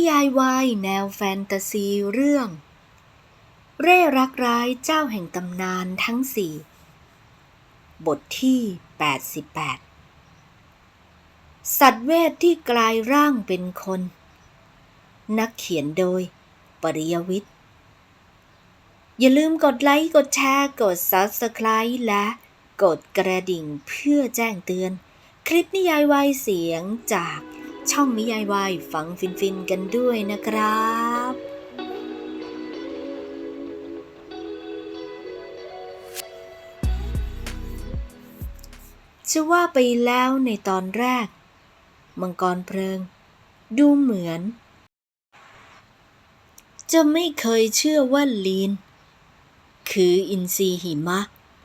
นิยายวายแนวแฟนตาซีเรื่อง เร่รักร้ายเจ้าแห่งตำนานทั้งสี่ บทที่ 88 สัตว์เวทที่กลายร่างเป็นคน นักเขียนโดย ปริยวิทย์ อย่าลืมกดไลค์ กดแชร์ กด Subscribe และกดกระดิ่งเพื่อแจ้งเตือน คลิปนิยายวายเสียงจาก ช่องนิยายวายฟังฟินๆกันด้วยนะครับจะว่าไปแล้วในตอนแรก มังกรเพลิง ดูเหมือน จะไม่เคยเชื่อว่าลีน คืออินทรีหิมะ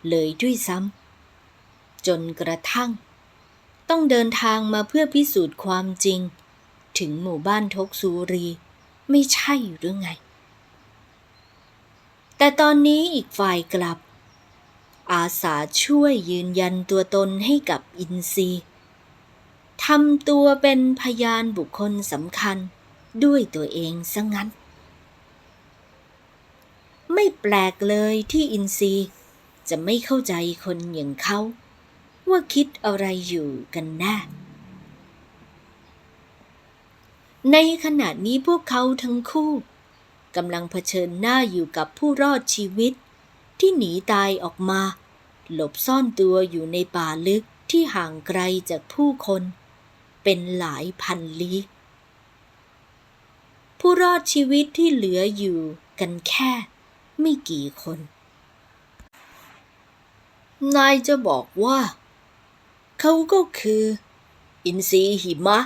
เลยด้วยซ้ำจนกระทั่ง ต้องเดินทางมาเพื่อพิสูจน์ความจริง ถึงหมู่บ้านทกซูรี ไม่ใช่หรือไง แต่ตอนนี้อีกฝ่ายกลับ อาสาช่วยยืนยันตัวตนให้กับอินซีทำตัวเป็นพยานบุคคลสำคัญด้วยตัวเองซะงั้น ไม่แปลกเลยที่อินซีจะไม่เข้าใจคนอย่างเขา ว่าคิดอะไรอยู่กันแน่ในขณะนี้พวกเขาทั้งคู่กำลังเผชิญหน้าอยู่กับผู้รอดชีวิต ที่หนีตายออกมา หลบซ่อนตัวอยู่ในป่าลึกที่ห่างไกลจากผู้คน เป็นหลายพันลี้ผู้รอดชีวิตที่เหลืออยู่กันแค่ไม่กี่คน นายจะบอกว่า เขาก็คือ อินทรีหิมะ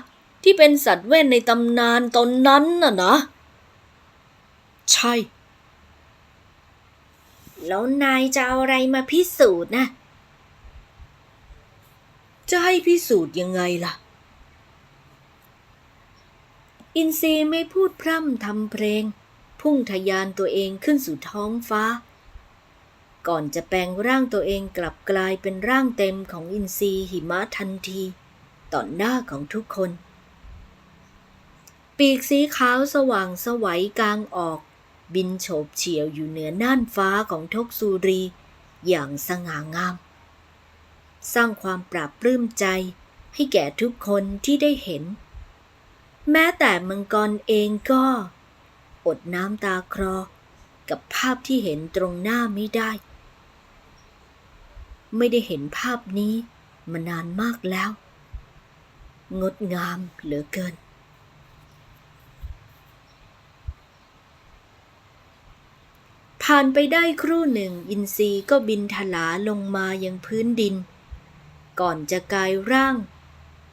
ที่เป็นสัตว์เว้นในตำนานตนนั้นน่ะนะ ใช่ แล้วนายจะเอาอะไรมาพิสูจน์นะ จะให้พิสูจน์ยังไงล่ะ อินทรีไม่พูดพร่ำทำเพลง พุ่งทะยานตัวเองขึ้นสู่ท้องฟ้า ก่อนจะแปลงร่างตัวเองกลับกลายเป็นร่างเต็มของอินทรีหิมะทันที ต่อหน้าของทุกคน ปีกสีขาวสว่างสวัยกลางออก บินโฉบเฉี่ยวอยู่เหนือน่านฟ้าของทกซูรี อย่างสง่างาม สร้างความปราบปลื้มใจให้แก่ทุกคนที่ได้เห็น แม้แต่มังกรเองก็ อดน้ำตาคลอกับภาพที่เห็นตรงหน้าไม่ได้ ไม่ได้เห็นภาพนี้มานานมากแล้ว งดงามเหลือเกิน ผ่านไปได้ครู่หนึ่งอินทรีก็บินถลาลงมายังพื้นดิน ก่อนจะกลายร่าง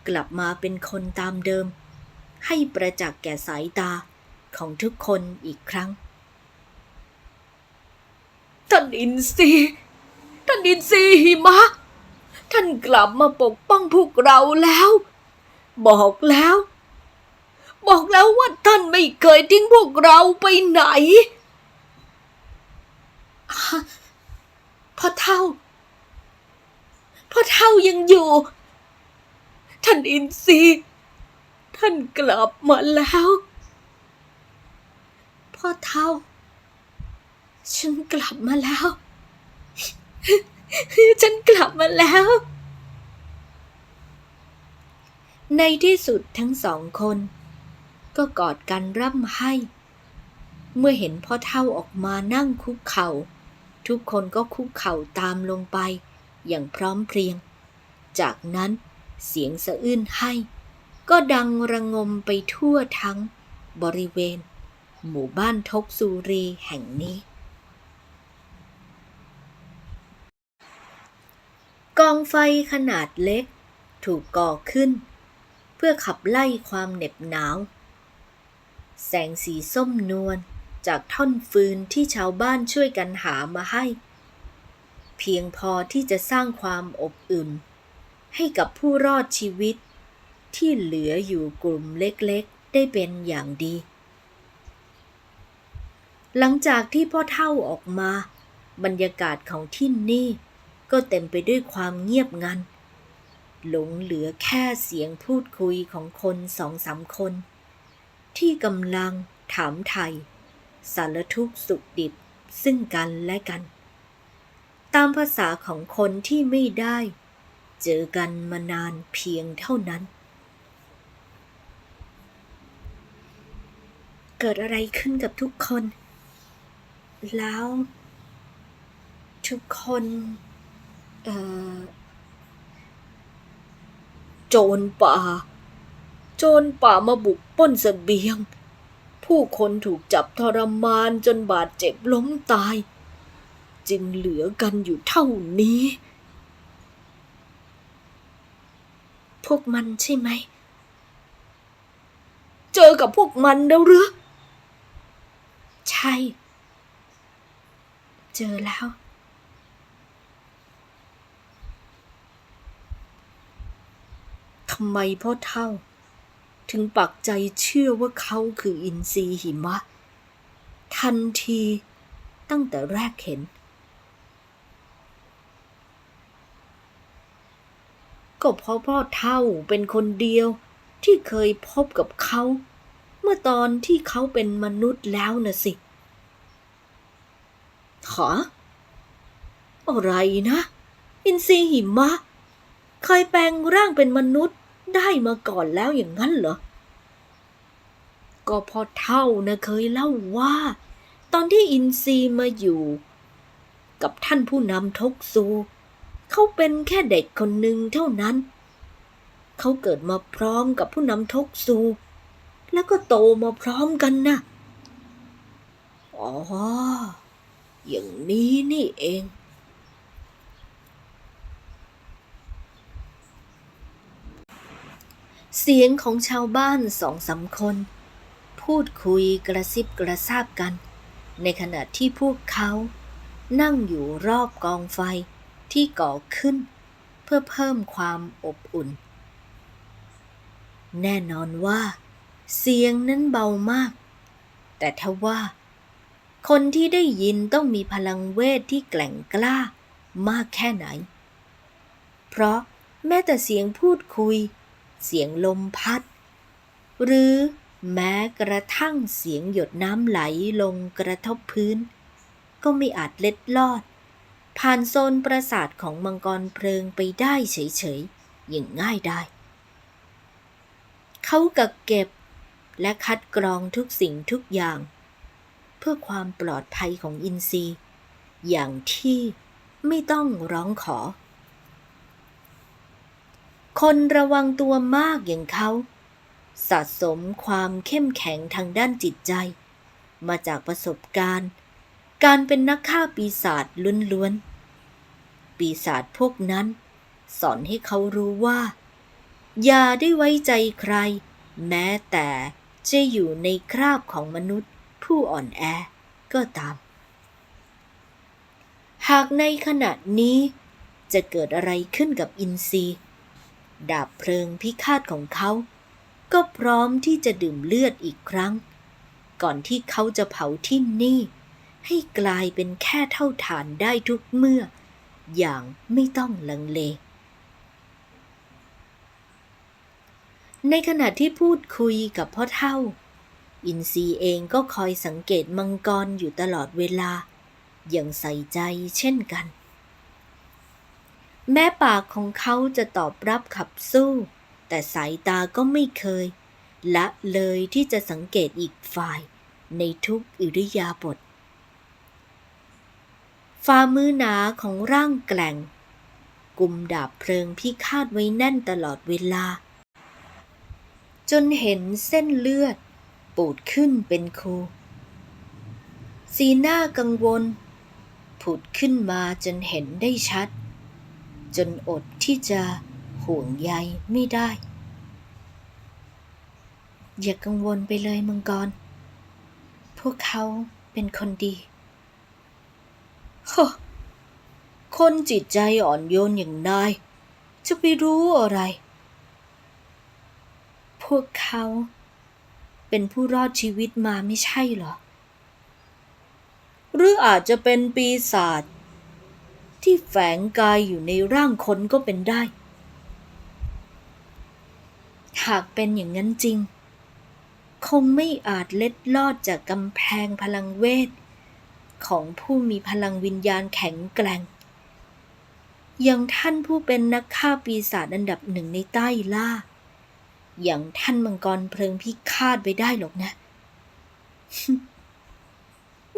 กลับมาเป็นคนตามเดิม ให้ประจักษ์แก่สายตาของทุกคนอีกครั้งท่านอินทรี ท่านอินทรีหิมะ ท่านกลับมาปกป้องพวกเราแล้ว บอกแล้ว บอกแล้วว่าท่านไม่เคยทิ้งพวกเราไปไหนอะพ่อเท่าพ่อเท่ายังอยู่ ท่านอินทรีท่านกลับมาแล้วพ่อเท่า ฉันกลับมาแล้ว ฉันกลับมาแล้ว ในที่สุดทั้งสองคน ก็กอดกันร่ำไห้ เมื่อเห็นพ่อเท่าออกมานั่งคุกเข่า ทุกคนก็คุกเข่าตามลงไป อย่างพร้อมเพรียง จากนั้นเสียงสะอื้นให้ ก็ดังระงมไปทั่วทั้งบริเวณ หมู่บ้านทกซูรีแห่งนี้ กองไฟขนาดเล็ก ถูกก่อขึ้น เพื่อขับไล่ความเหน็บหนาว แสงสีส้มนวลจากท่อนฟืนที่ชาวบ้านช่วยกันหามาให้ เพียงพอที่จะสร้างความอบอุ่น ให้กับผู้รอดชีวิต ที่เหลืออยู่กลุ่มเล็กๆ ได้เป็นอย่างดี หลังจากที่พ่อเท่าออกมา บรรยากาศของที่นี่ ก็เต็มไปด้วยความเงียบงัน หลงเหลือแค่เสียงพูดคุยของคนสองสามคน ที่กำลังถามไทย สารทุกสุขดิบซึ่งกันและกัน ตามภาษาของคนที่ไม่ได้ เจอกันมานานเพียงเท่านั้น เกิดอะไรขึ้นกับทุกคน แล้ว ทุกคน โจรป่า โจรป่ามาบุกป้นเสบียง ผู้คนถูกจับทรมานจนบาดเจ็บล้มตาย จึงเหลือกันอยู่เท่านี้ พวกมันใช่ไหม เจอกับพวกมันแล้วหรือ ใช่ เจอแล้วำไมพ่อเท่า ถึงปักใจเชื่อว่าเขาคืออินทรีหิมะ ทันทีตั้งแต่แรกเห็น ก็เพราะพ่อเท่าเป็นคนเดียวที่เคยพบกับเขา เมื่อตอนที่เขาเป็นมนุษย์แล้วน่ะสิหาอะไรนะ อินทรีหิมะ เคยแปลงร่างเป็นมนุษย์ ได้มาก่อนแล้วอย่างนั้นเหรอ ก็พอเท่านะเคยเล่าว่า ตอนที่อินซีมาอยู่ กับท่านผู้นำทกซู เขาเป็นแค่เด็กคนหนึ่งเท่านั้น เขาเกิดมาพร้อมกับผู้นำทกซู แล้วก็โตมาพร้อมกันนะอ๋อ อย่างนี้นี่เอง เสียงของชาวบ้านสองสามคน พูดคุยกระซิบกระซาบกัน ในขณะที่พวกเขา นั่งอยู่รอบกองไฟที่ก่อขึ้น เพื่อเพิ่มความอบอุ่น แน่นอนว่า เสียงนั้นเบามาก แต่ทว่า คนที่ได้ยินต้องมีพลังเวทที่แกล่งกล้ามากแค่ไหน เพราะแม้แต่เสียงพูดคุย เสียงลมพัด หรือแม้กระทั่งเสียงหยดน้ำไหลลงกระทบพื้น ก็ไม่อาจเล็ดลอด ผ่านโซนประสาทของมังกรเพลิงไปได้เฉยๆ อย่างง่ายได้ เขากักเก็บและคัดกรองทุกสิ่งทุกอย่าง เพื่อความปลอดภัยของอินทรีย์ อย่างที่ไม่ต้องร้องขอ คนระวังตัวมากอย่างเขา สะสมความเข้มแข็งทางด้านจิตใจ มาจากประสบการณ์ การเป็นนักฆ่าปีศาจล้วนๆ ปีศาจพวกนั้น สอนให้เขารู้ว่า อย่าได้ไว้ใจใคร แม้แต่จะอยู่ในคราบของมนุษย์ผู้อ่อนแอก็ตาม หากในขณะนี้จะเกิดอะไรขึ้นกับอินทรีย์ ดาบเพลิงพิฆาตของเขา ก็พร้อมที่จะดื่มเลือดอีกครั้ง ก่อนที่เขาจะเผาที่นี่ ให้กลายเป็นแค่เท่าฐานได้ทุกเมื่อ อย่างไม่ต้องลังเล ในขณะที่พูดคุยกับพ่อเท่า อินซีเองก็คอยสังเกตมังกรอยู่ตลอดเวลา อย่างใส่ใจเช่นกัน แม้ปากของเขาจะตอบรับขับสู้ แต่สายตาก็ไม่เคย ละเลยที่จะสังเกตอีกฝ่าย ในทุกอิริยาบถฝ่ามือหนาของร่างแกล่ง กุมดาบเพลิงพิฆาตไว้แน่นตลอดเวลา จนเห็นเส้นเลือด ปูดขึ้นเป็นคูสีหน้ากังวล ผุดขึ้นมาจนเห็นได้ชัด จนอดที่จะห่วงใยไม่ได้ อย่ากังวลไปเลยมังกร พวกเขาเป็นคนดีฮคนจิตใจอ่อนโยนอย่างนาย จะไปรู้อะไร พวกเขาเป็นผู้รอดชีวิตมาไม่ใช่เหรอ หรืออาจจะเป็นปีศาจ ที่แฝงกายอยู่ในร่างคนก็เป็นได้ หากเป็นอย่างนั้นจริง คงไม่อาจเล็ดลอดจากกำแพงพลังเวท ของผู้มีพลังวิญญาณแข็งแกร่งอย่างท่านผู้เป็นนักฆ่าปีศาจอันดับหนึ่งในใต้ล่า อย่างท่านมังกรเพลิงพิฆาตไปได้หรอกนะ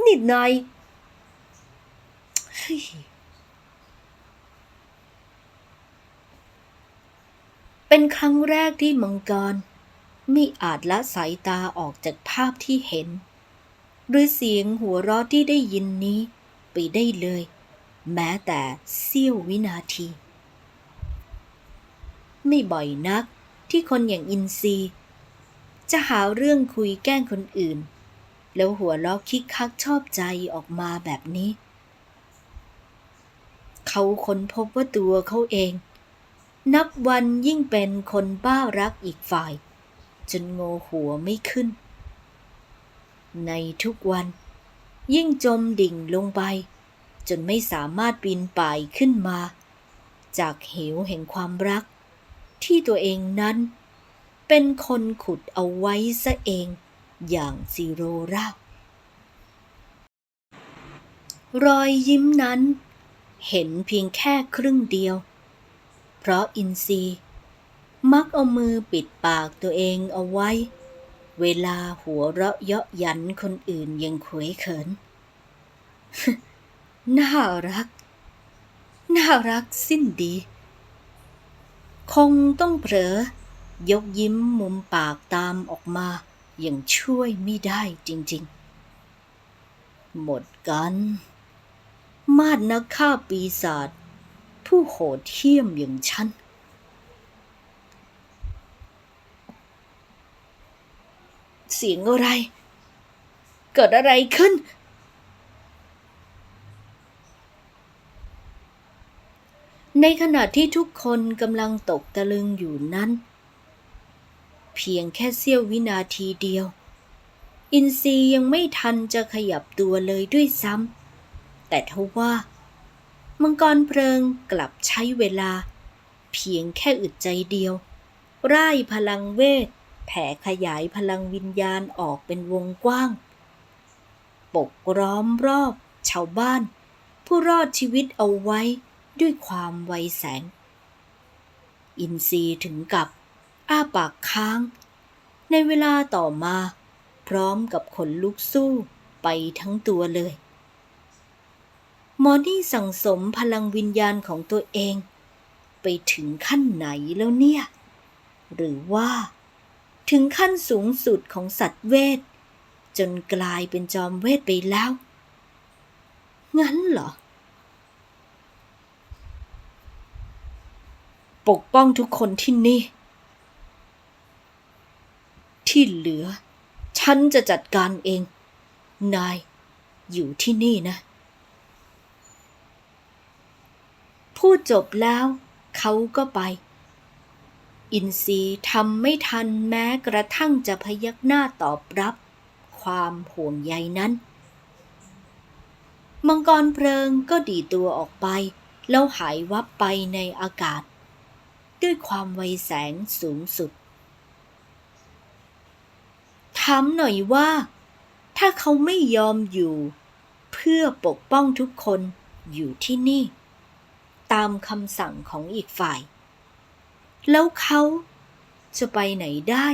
นิดหน่อย เป็นครั้งแรกที่มังกร ไม่อาจละสายตาออกจากภาพที่เห็น หรือเสียงหัวเราะที่ได้ยินนี้ไปได้เลย แม้แต่เสี้ยววินาที ไม่บ่อยนักที่คนอย่างอินซีจะหาเรื่องคุยแกล้งคนอื่น แล้วหัวเราะคิกคักชอบใจออกมาแบบนี้ เขาค้นพบว่าตัวเขาเอง นับวันยิ่งเป็นคนบ้ารักอีกฝ่าย จนโงหัวไม่ขึ้น ในทุกวัน ยิ่งจมดิ่งลงไป จนไม่สามารถปีนป่ายขึ้นมา จากเหวแห่งความรัก ที่ตัวเองนั้น เป็นคนขุดเอาไว้ซะเองอย่างซีโรราบรอยยิ้มนั้น เห็นเพียงแค่ครึ่งเดียว ราะอินซีย์ มักเอามือปิดปากตัวเองเอาไว้ เวลาหัวเราะเยาะยันคนอื่นยังขวยเขิน น่ารัก น่ารักสิ้นดี คงต้องเผลอยกยิ้มมุมปากตามออกมาอย่างช่วยไม่ได้จริงๆ หมดกัน มาดนักฆ่าปีศาจ ผู้โหดเหี้ยมอย่างฉัน เสียงอะไร เกิดอะไรขึ้น ในขณะที่ทุกคนกำลังตกตะลึงอยู่นั้น เพียงแค่เสี้ยววินาทีเดียว อินซีย์ยังไม่ทันจะขยับตัวเลยด้วยซ้ำแต่ทว่า มังกรเพลิงกลับใช้เวลา เพียงแค่อึดใจเดียว ร่ายพลังเวท แผ่ขยายพลังวิญญาณออกเป็นวงกว้าง ปกล้อมรอบ ชาวบ้าน ผู้รอดชีวิตเอาไว้ด้วยความไวแสง อินทรีย์ถึงกับอ้าปากค้าง ในเวลาต่อมา พร้อมกับขนลุกสู้ไปทั้งตัวเลย หมอนี่สั่งสมพลังวิญญาณของตัวเอง ไปถึงขั้นไหนแล้วเนี่ย หรือว่า ถึงขั้นสูงสุดของสัตว์เวท จนกลายเป็นจอมเวทไปแล้ว งั้นเหรอ ปกป้องทุกคนที่นี่ ที่เหลือ ฉันจะจัดการเอง นายอยู่ที่นี่นะ พูดจบแล้ว เขาก็ไป อินซีย์ทำไม่ทันแม้กระทั่งจะพยักหน้าตอบรับ ความห่วงใยนั้น มังกรเพลิงก็ดีตัวออกไป แล้วหายวับไปในอากาศ ด้วยความไวแสงสูงสุดถามหน่อยว่า ถ้าเขาไม่ยอมอยู่ เพื่อปกป้องทุกคนอยู่ที่นี่ ตามคำสั่งของอีกฝ่าย แล้วเขาจะไปไหนได้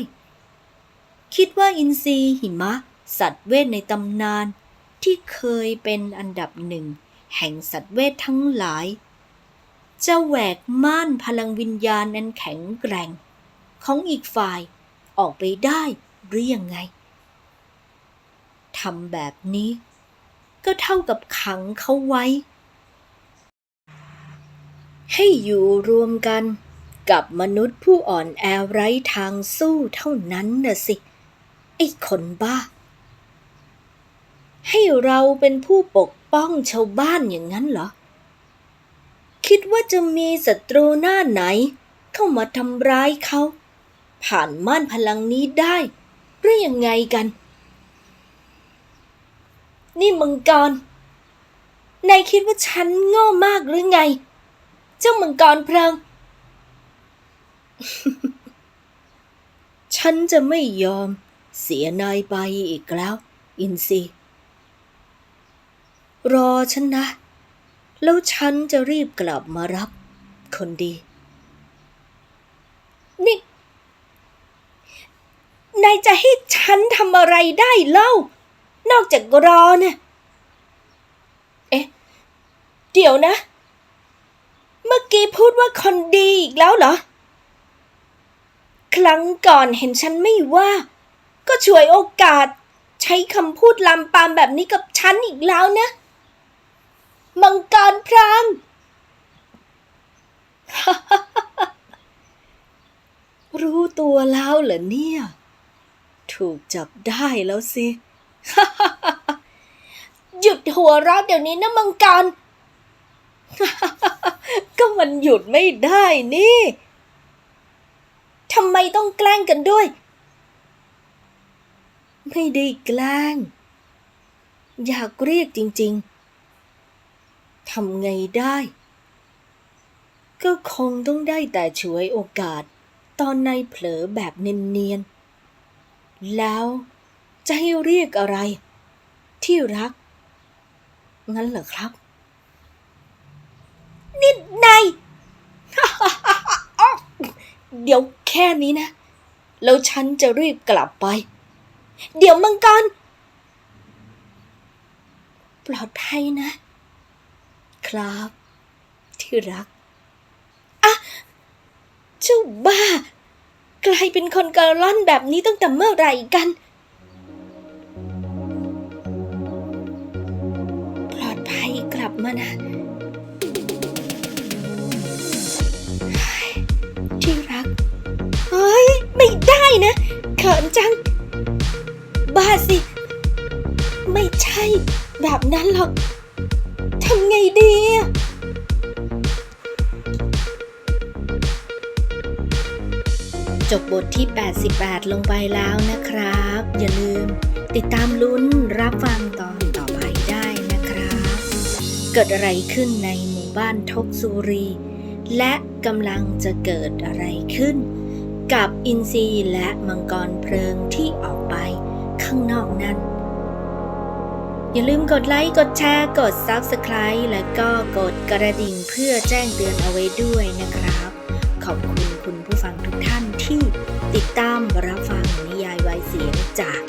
คิดว่าอินทรีหิมะ สัตว์เวทในตำนานที่เคยเป็นอันดับหนึ่ง แห่งสัตว์เวททั้งหลาย จะแหวกม่านพลังวิญญาณนั้นแข็งแกร่ง ของอีกฝ่ายออกไปได้หรือยังไงทำแบบนี้ ก็เท่ากับขังเขาไว้ ให้อยู่รวมกันกับมนุษย์ผู้อ่อนแอไร้ทางสู้เท่านั้นน่ะสิ ไอ้คนบ้า ให้เราเป็นผู้ปกป้องชาวบ้านอย่างนั้นเหรอ คิดว่าจะมีศัตรูหน้าไหน เข้ามาทำร้ายเขา ผ่านม่านพลังนี้ได้หรือยังไงกัน นี่มังกรนายคิดว่าฉันโง่มากหรือไง เจ้ามังกรเพลิงฉันจะไม่ยอมเสียนายไปอีกแล้ว อินซีรอฉันนะ แล้วฉันจะรีบกลับมารับ คนดี นี่ นายจะให้ฉันทำอะไรได้เล่า นอกจากรอเนี่ยเอ๊ะ เดี๋ยวนะ เมื่อกี้พูดว่าคนดีอีกแล้วเหรอ ครั้งก่อนเห็นฉันไม่ว่า ก็ช่วยโอกาส ใช้คำพูดลามปามแบบนี้กับฉันอีกแล้วนะ มังกรพรางรู้ตัวแล้วเหรอเนี่ย ถูกจับได้แล้วสิ หยุดหัวเราะเดี๋ยวนี้นะมังกร ก็มันหยุดไม่ได้นี่ทำไมต้องแกล้งกันด้วย ไม่ได้แกล้ง อยากเรียกจริง ๆทำไงได้ ก็คงต้องได้แต่ฉวยโอกาส ตอนในายเผลอแบบเนียนๆ แล้วจะให้เรียกอะไร ที่รัก งั้นเหรอครับ นิดนเดี๋ยวแค่นี้นะ แล้วฉันจะรีบกลับไป เดี๋ยวมังกร ปลอดภัยนะ ครับ ที่รักอะเจ้าบ้า กลายเป็นคนกระล่อนแบบนี้ตั้งแต่เมื่อไหร่กันปลอดภัยกลับมานะ ขินจัง บ้าสิ ไม่ใช่ แบบนั้นหรอกทำไงดีจบบทที่ 88 ลงไปแล้วนะครับ อย่าลืม ติดตามลุ้นรับฟังตอนต่อไปได้นะครับ เกิดอะไรขึ้นในหมู่บ้านทกสุรี และกำลังจะเกิดอะไรขึ้น กับอินทรีและมังกรเพลิงที่ออกไปข้างนอกนั้น อย่าลืมกดไลค์ กดแชร์ กด Subscribe และก็กดกระดิ่งเพื่อแจ้งเตือนเอาไว้ด้วยนะครับ ขอบคุณคุณผู้ฟังทุกท่านที่ติดตามรับฟังนิยายวายเสียงจาก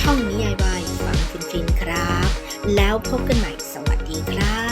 ช่องนิยายวายฟังฟินๆครับ แล้วพบกันใหม่สวัสดีครับ